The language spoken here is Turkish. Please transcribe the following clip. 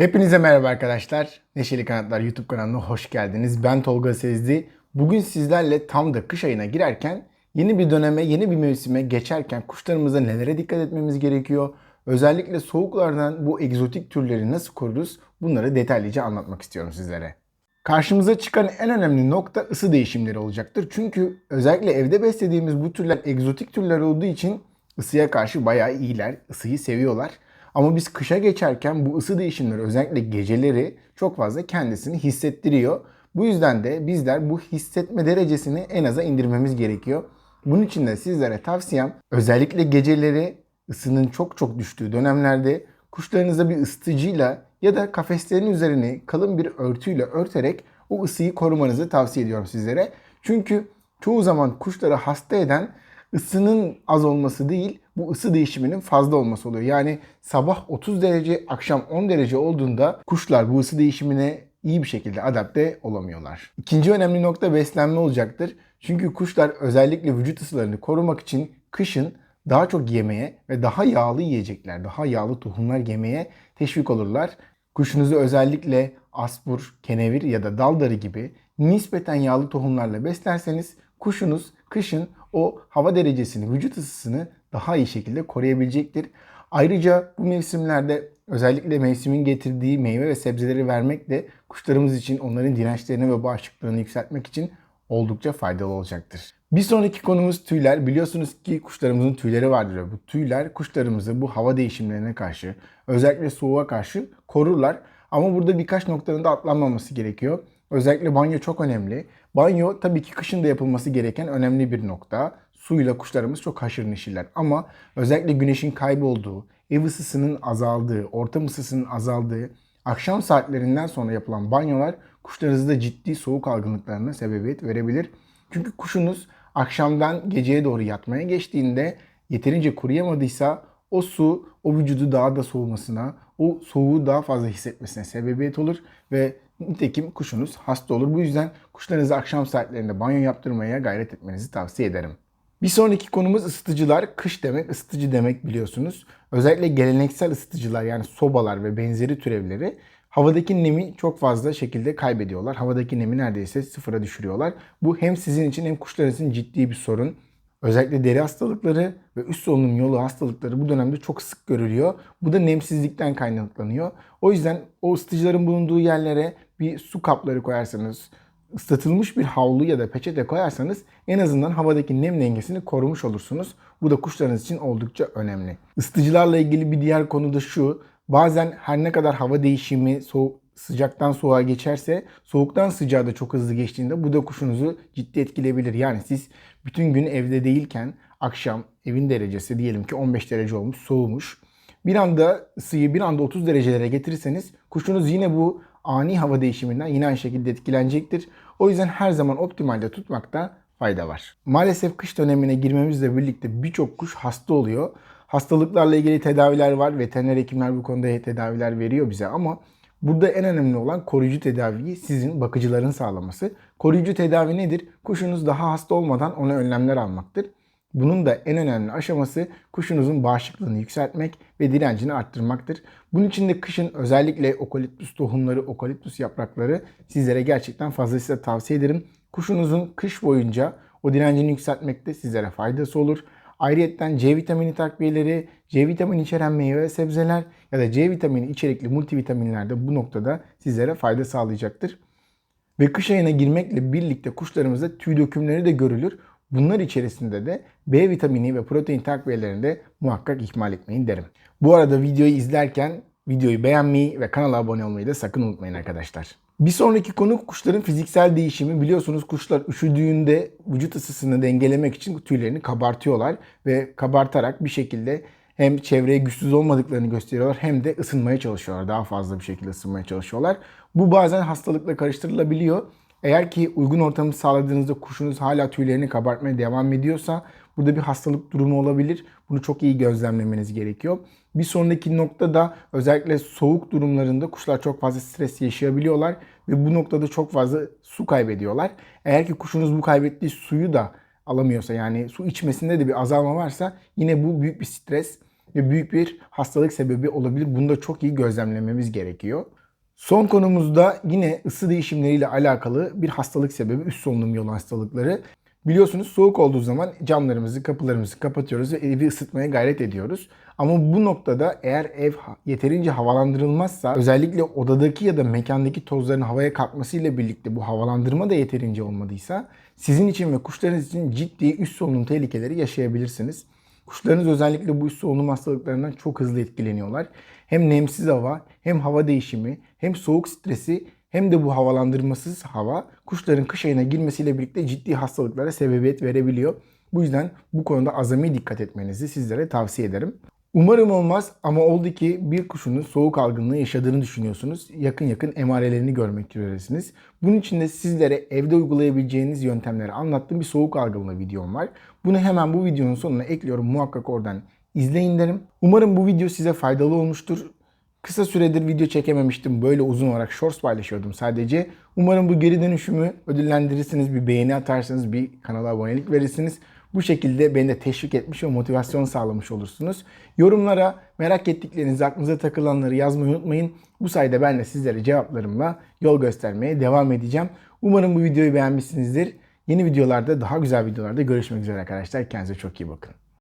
Hepinize merhaba arkadaşlar. Neşeli Kanatlar YouTube kanalına hoş geldiniz. Ben Tolga Sezdi. Bugün sizlerle tam da kış ayına girerken yeni bir döneme, yeni bir mevsime geçerken kuşlarımıza nelere dikkat etmemiz gerekiyor? Özellikle soğuklardan bu egzotik türleri nasıl koruruz? Bunları detaylıca anlatmak istiyorum sizlere. Karşımıza çıkan en önemli nokta ısı değişimleri olacaktır. Çünkü özellikle evde beslediğimiz bu türler egzotik türler olduğu için ısıya karşı bayağı iyiler, ısıyı seviyorlar. Ama biz kışa geçerken bu ısı değişimleri özellikle geceleri çok fazla kendisini hissettiriyor. Bu yüzden de bizler bu hissetme derecesini en aza indirmemiz gerekiyor. Bunun için de sizlere tavsiyem özellikle geceleri ısının çok çok düştüğü dönemlerde kuşlarınıza bir ısıtıcıyla ya da kafeslerin üzerini kalın bir örtüyle örterek o ısıyı korumanızı tavsiye ediyorum sizlere. Çünkü çoğu zaman kuşları hasta eden ısının az olması değil, bu ısı değişiminin fazla olması oluyor. Yani sabah 30 derece, akşam 10 derece olduğunda kuşlar bu ısı değişimine iyi bir şekilde adapte olamıyorlar. İkinci önemli nokta beslenme olacaktır. Çünkü kuşlar özellikle vücut ısılarını korumak için kışın daha çok yemeye ve daha yağlı yiyecekler, daha yağlı tohumlar yemeye teşvik olurlar. Kuşunuzu özellikle aspur, kenevir ya da daldarı gibi nispeten yağlı tohumlarla beslerseniz kuşunuz kışın o hava derecesini, vücut ısısını daha iyi şekilde koruyabilecektir. Ayrıca bu mevsimlerde özellikle mevsimin getirdiği meyve ve sebzeleri vermek de kuşlarımız için onların dirençlerini ve bağışıklığını yükseltmek için oldukça faydalı olacaktır. Bir sonraki konumuz tüyler. Biliyorsunuz ki kuşlarımızın tüyleri vardır bu tüyler kuşlarımızı bu hava değişimlerine karşı özellikle soğuğa karşı korurlar. Ama burada birkaç noktanın da atlanmaması gerekiyor. Özellikle banyo çok önemli. Banyo tabii ki kışın da yapılması gereken önemli bir nokta. Suyla kuşlarımız çok haşır neşirler. Ama özellikle güneşin kaybolduğu, ev ısısının azaldığı, ortam ısısının azaldığı, akşam saatlerinden sonra yapılan banyolar kuşlarınızda ciddi soğuk algınlıklarına sebebiyet verebilir. Çünkü kuşunuz akşamdan geceye doğru yatmaya geçtiğinde yeterince kuruyamadıysa o su o vücudu daha da soğumasına, o soğuğu daha fazla hissetmesine sebebiyet olur ve nitekim kuşunuz hasta olur. Bu yüzden kuşlarınızı akşam saatlerinde banyo yaptırmaya gayret etmenizi tavsiye ederim. Bir sonraki konumuz ısıtıcılar. Kış demek, ısıtıcı demek biliyorsunuz. Özellikle geleneksel ısıtıcılar yani sobalar ve benzeri türevleri havadaki nemi çok fazla şekilde kaybediyorlar. Havadaki nemi neredeyse sıfıra düşürüyorlar. Bu hem sizin için hem kuşlarınız için ciddi bir sorun. Özellikle deri hastalıkları ve üst solunum yolu hastalıkları bu dönemde çok sık görülüyor. Bu da nemsizlikten kaynaklanıyor. O yüzden o ısıtıcıların bulunduğu yerlere bir su kapları koyarsanız, ıslatılmış bir havlu ya da peçete koyarsanız en azından havadaki nem dengesini korumuş olursunuz. Bu da kuşlarınız için oldukça önemli. Isıtıcılarla ilgili bir diğer konu da şu. Bazen her ne kadar hava değişimi soğuk, sıcaktan soğuğa geçerse soğuktan sıcağa da çok hızlı geçtiğinde bu da kuşunuzu ciddi etkileyebilir. Yani siz bütün gün evde değilken akşam evin derecesi diyelim ki 15 derece olmuş soğumuş. Bir anda ısıyı bir anda 30 derecelere getirirseniz kuşunuz yine bu ani hava değişiminden yine aynı şekilde etkilenecektir. O yüzden her zaman optimalde tutmakta fayda var. Maalesef kış dönemine girmemizle birlikte birçok kuş hasta oluyor. Hastalıklarla ilgili tedaviler var. Veteriner hekimler bu konuda tedaviler veriyor bize ama burada en önemli olan koruyucu tedaviyi sizin bakıcıların sağlaması. Koruyucu tedavi nedir? Kuşunuz daha hasta olmadan ona önlemler almaktır. Bunun da en önemli aşaması kuşunuzun bağışıklığını yükseltmek ve direncini arttırmaktır. Bunun için de kışın özellikle okaliptüs tohumları, okaliptüs yaprakları sizlere gerçekten fazlasıyla tavsiye ederim. Kuşunuzun kış boyunca o direncini yükseltmekte sizlere faydası olur. Ayrıyeten C vitamini takviyeleri, C vitamini içeren meyve ve sebzeler ya da C vitamini içerikli multivitaminler de bu noktada sizlere fayda sağlayacaktır. Ve kış ayına girmekle birlikte kuşlarımızda tüy dökümleri de görülür. Bunlar içerisinde de B vitamini ve protein takviyelerini de muhakkak ihmal etmeyin derim. Bu arada videoyu izlerken videoyu beğenmeyi ve kanala abone olmayı da sakın unutmayın arkadaşlar. Bir sonraki konu kuşların fiziksel değişimi. Biliyorsunuz kuşlar üşüdüğünde vücut ısısını dengelemek için tüylerini kabartıyorlar ve kabartarak bir şekilde hem çevreye güçsüz olmadıklarını gösteriyorlar hem de ısınmaya çalışıyorlar. Daha fazla bir şekilde ısınmaya çalışıyorlar. Bu bazen hastalıkla karıştırılabiliyor. Eğer ki uygun ortamı sağladığınızda kuşunuz hala tüylerini kabartmaya devam ediyorsa burada bir hastalık durumu olabilir. Bunu çok iyi gözlemlemeniz gerekiyor. Bir sonraki nokta da özellikle soğuk durumlarında kuşlar çok fazla stres yaşayabiliyorlar ve bu noktada çok fazla su kaybediyorlar. Eğer ki kuşunuz bu kaybettiği suyu da alamıyorsa yani su içmesinde de bir azalma varsa yine bu büyük bir stres ve büyük bir hastalık sebebi olabilir. Bunu da çok iyi gözlemlememiz gerekiyor. Son konumuzda yine ısı değişimleriyle alakalı bir hastalık sebebi üst solunum yolu hastalıkları. Biliyorsunuz soğuk olduğu zaman camlarımızı, kapılarımızı kapatıyoruz ve evi ısıtmaya gayret ediyoruz. Ama bu noktada eğer ev yeterince havalandırılmazsa özellikle odadaki ya da mekandaki tozların havaya kalkmasıyla birlikte bu havalandırma da yeterince olmadıysa sizin için ve kuşlarınız için ciddi üst solunum tehlikeleri yaşayabilirsiniz. Kuşlarınız özellikle bu üst solunum hastalıklarından çok hızlı etkileniyorlar. Hem nemsiz hava, hem hava değişimi, hem soğuk stresi, hem de bu havalandırmasız hava kuşların kış ayına girmesiyle birlikte ciddi hastalıklara sebebiyet verebiliyor. Bu yüzden bu konuda azami dikkat etmenizi sizlere tavsiye ederim. Umarım olmaz ama oldu ki bir kuşunun soğuk algınlığı yaşadığını düşünüyorsunuz. Yakın yakın emarelerini görmek üzeresiniz. Bunun için de sizlere evde uygulayabileceğiniz yöntemleri anlattığım bir soğuk algınlığı videom var. Bunu hemen bu videonun sonuna ekliyorum. Muhakkak oradan izleyin derim. Umarım bu video size faydalı olmuştur. Kısa süredir video çekememiştim. Böyle uzun olarak shorts paylaşıyordum sadece. Umarım bu geri dönüşümü ödüllendirirsiniz. Bir beğeni atarsınız, bir kanala abonelik verirsiniz. Bu şekilde beni de teşvik etmiş ve motivasyon sağlamış olursunuz. Yorumlara merak ettiklerinizi, aklınıza takılanları yazmayı unutmayın. Bu sayede ben de sizlere cevaplarımla yol göstermeye devam edeceğim. Umarım bu videoyu beğenmişsinizdir. Yeni videolarda, daha güzel videolarda görüşmek üzere arkadaşlar. Kendinize çok iyi bakın.